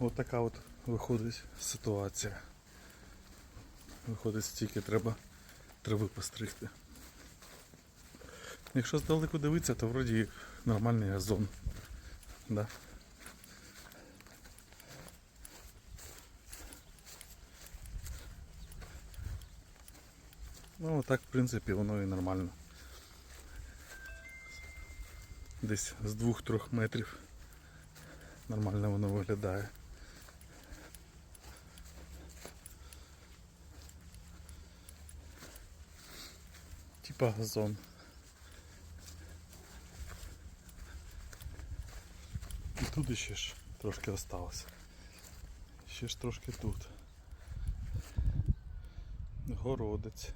От така от виходить ситуація. Виходить, стільки треба трави постригти. Якщо здалеку дивитися, то вроді нормальний газон. Да. Ну, так, в принципі, воно і нормально. Десь з 2-3 метрів нормально воно виглядає. Типа газон. І тут ще ж трошки осталось. Ще ж трошки тут. Городець.